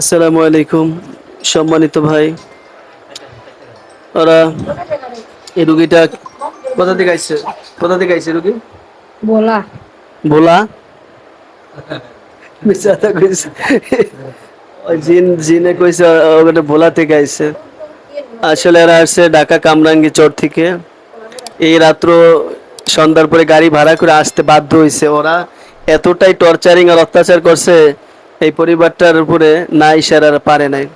আসসালামু আলাইকুম সম্মানিত ভাই। ওরা এই রুগীটা কোথা থেকে আইছে? কোথা থেকে আইছে রুগী? বলা ভোলা? মিশাতা কইছে। জিন জিনে কইছে ওটা ভোলা থেকে আইছে। আসলে এরা আসছে ঢাকা কামরাঙ্গি চর থেকে। এই রাত্র সন্ধ্যার পরে গাড়ি ভাড়া করে আসতে বাধ্য হয়েছে ওরা। এতটাই টর্চারিং আর অত্যাচার করছে এই পরিবারটার উপরে না ইশারা পারে নাই।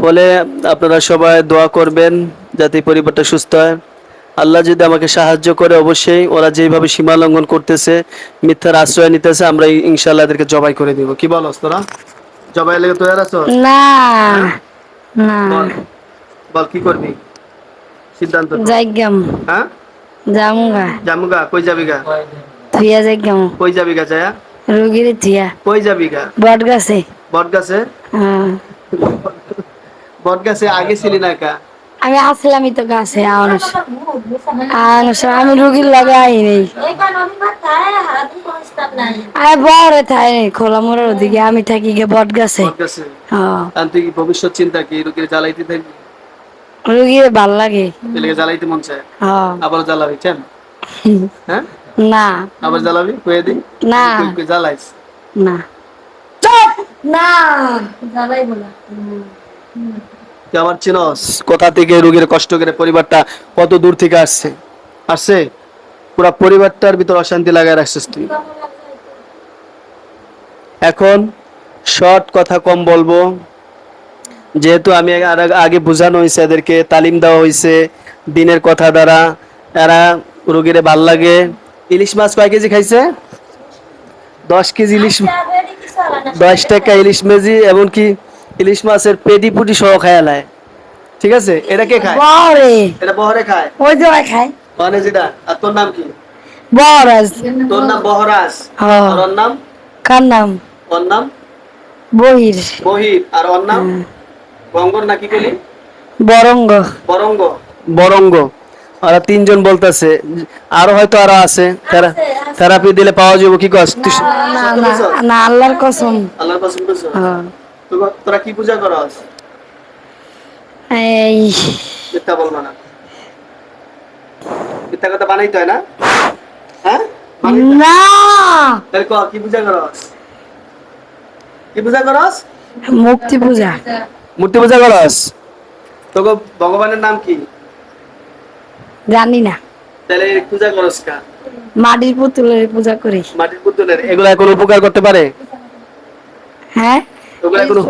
ফলে আপনারা সবাই দোয়া করবেন যাতে পরিবারটা সুস্থ হয়। আল্লাহ যদি আমাকে সাহায্য করে অবশ্যই ওরা যেভাবে সীমা লঙ্ঘন করতেছে মিথ্যার আশ্রয় নিতেছে আমরা ইনশাল্লাহ এদেরকে জবাই করে দিব। কি বলো তোরা জবাই লেগে তৈরি আছো? না। না। বল। বল কি করবি? সিদ্ধান্ত। যাইগাম। হ্যাঁ? জামুগা জামুগা কই যাবি গা থুইয়া যাইগাম। কই যাবি গা জায়া রুগীর থুইয়া কই যাবি গা? বট গাছে বট গাছে হ্যাঁ। বট গাছে আগে ছিলি না কা? আমি আসলামই তো গাছে আনুষ আনুষ আমি রুগীর লগে আই নেই আমি বড় থাই নেই খোলা মোড়ের ওদিকে আমি থাকি গে বট গাছে হ্যাঁ। তুই কি ভবিষ্যৎ চিন্তা কি রুগীর জ্বালাইতে থাকবি রুগীর ভালো লাগে। জ্বালাইতে মন চায়? হ্যাঁ। আবার জ্বালাবি চান হ্যাঁ না। আবার জ্বালাবি? কয়ে দি না। জ্বালাইস? না। চুপ! না! জ্বালাই বলা তুই আমার চিনস কোথা থেকে রোগীর কষ্ট করে পরিবারটা কত দূর থেকে আসছে? আসছে? পুরা পরিবারটার ভিতর অশান্তি লাগায় রাখছিস তুই। এখন শর্ট কথা কম বলব। যেহেতু আমি আর আগে- আগে বোঝানো হয়েছে এদেরকে তালিম দেওয়া হয়েছে দিনের কথা দ্বারা। এরা রোগীরে ভালো লাগে। ইলিশ মাছ কয় কেজি খাইছে? দশ কেজি ইলিশ দশ টাকা ইলিশ মেজি এমনকি ইলিশ মাছের পেটি পুটি সহ খায় লায় ঠিক আছে? এটা কে খায়? বরে। এটা বহরে খায়? ওই যে খায়। মানে যেটা? আর তোর নাম কি? বরাজ। তোর নাম বহরাজ। হ্যাঁ। আর ওর নাম? কার নাম? ওর নাম? বহির। বহির। আর ওর নাম? গঙ্গর নাকি কলি বরঙ্গ। বরঙ্গ। বরঙ্গ। ওরা তিনজন বলতেছে আরও হয়তো আরও আছে থেরাপি দিলে পাওয়া যাবে কি কস? না না না আল্লাহর কসম? আল্লাহর কসম। হ্যাঁ। তো- তোরা কি পূজা করস এই মিথ্যা বলব না। মিথ্যা কথা বানাইতে হয় না? হ্যাঁ? না! তাহলে ক কি পূজা করস কি পূজা করস মুক্তি পূজা। মূর্তি পূজা করস তোকে ভগবানের নাম কি? জানি না। তাহলে পূজা করস কা? মাটির পুতুলের পূজা করি। মাটির পুতুলের? এগুলা কোনো উপকার করতে পারে? হ্যাঁ? কোনো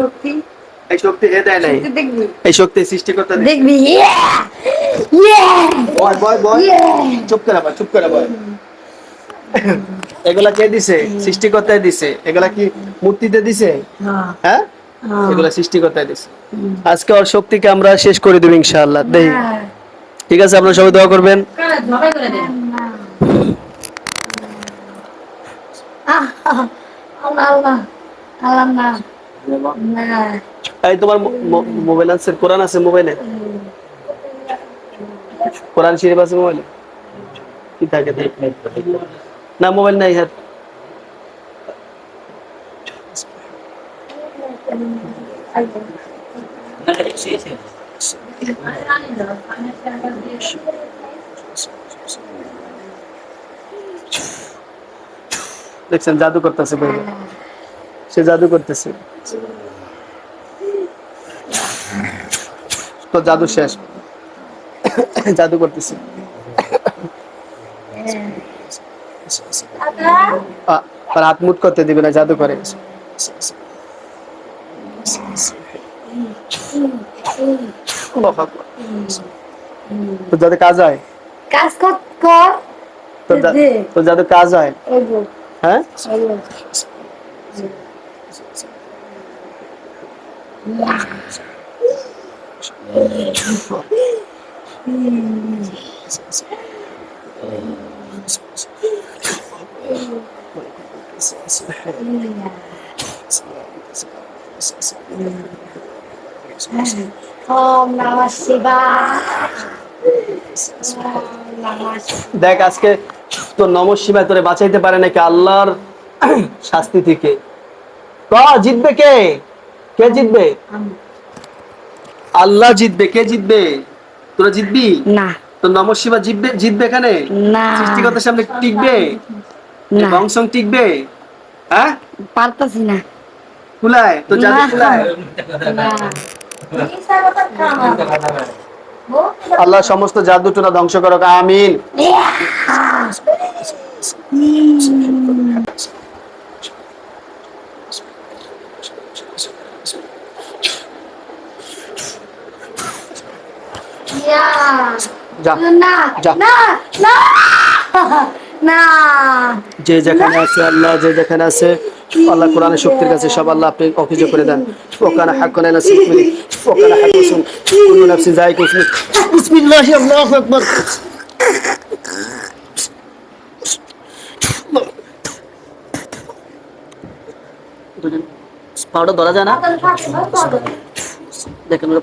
এই শক্তি। এ দেয় নাই। এই শক্তি সৃষ্টি করতে দেখবি? ইয়া! ইয়া! বয় বয় বয়। চুপ করে বয় চুপ করে বয়। এগুলা কে দিছে? সৃষ্টিকর্তায় দিছে। এগুলা কি মূর্তিতে দিছে? হ্যাঁ, হ্যাঁ? হ্যাঁ। এগুলা সৃষ্টিকর্তায় দিছে। আজকে ওর শক্তিকে আমরা শেষ করে দেব ইনশাআল্লাহ। দেই। ঠিক আছে, আপনারা সবাই দোয়া করবেন। এই তোমার মোবাইল আছে, কোরআন আছে মোবাইলে? কোরআন শরীফ আছে মোবাইলে? কি থাকে। না, মোবাইল নাই হ্যাঁ দেখছেন জাদু করতেছে বইলে সে জাদু করতেছে তো জাদু শেষ জাদু করতেছে আ, আর হাত মুট করতে দিবে না জাদু করে আল্লাহু আকবার। তো যাতে কাজ হয় কাজ কর কর তো যা- দে। তো যাতে কাজ হয় এই বল, হ্যাঁ এই নমঃ নমঃ শিবায়। দেখ আজকে তো নমসীমায় তোরে বাঁচাইতে পারে নাকি আল্লাহর শাস্তি থেকে? ক জিতবে কে? কে জিতবে? আল্লাহ জিতবে কে জিতবে? তোরা জিতবি? না। তো নমঃ শিবা জিতবে জিতবে এখানে? না। সামনে টিকবে? না। বংশং টিকবে? হ্যাঁ? পারতাছি না। কুলায় তো কুলায়? না। আল্লাহ সমস্ত জাদু টোনা ধ্বংস করক আমিন যা যা। না না যে যেখানে আছে আল্লাহ, যে যেখানে আছে, আল্লাহ কোরআনের শক্তির কাছে সব আল্লাহ আপনি অভিযোগ করে দেন। ওকানা হাক্কানা মাউত বিসমিল্লাহি, আল্লাহু আকবার। পাউডার ধরা যায় না? দেখেন ওরা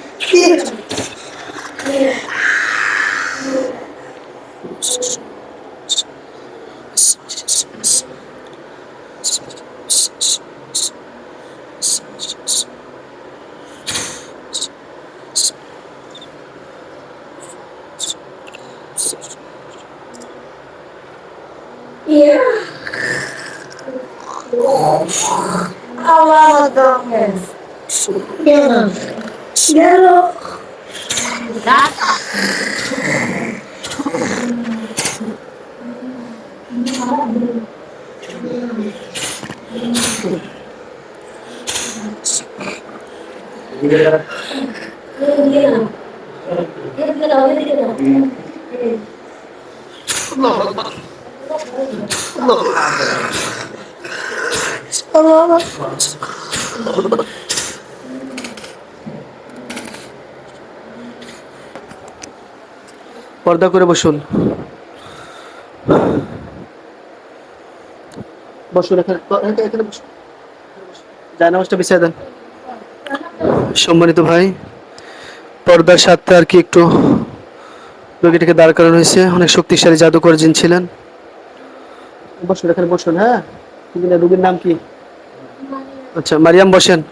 পর না পর্দা করে বসুন। বসুন এখানে, এখানে- বসুন। বিছিয়ে দেন। সম্মানিত ভাই, পর্দার সাথে আর কি একটু রোগীটাকে দাঁড় করানো হয়েছে। অনেক শক্তিশালী জাদুকর জিন ছিলেন। বসুন, এখানে বসুন হ্যাঁ? রোগীর নাম কি? আচ্ছা মারিয়াম, বসেন।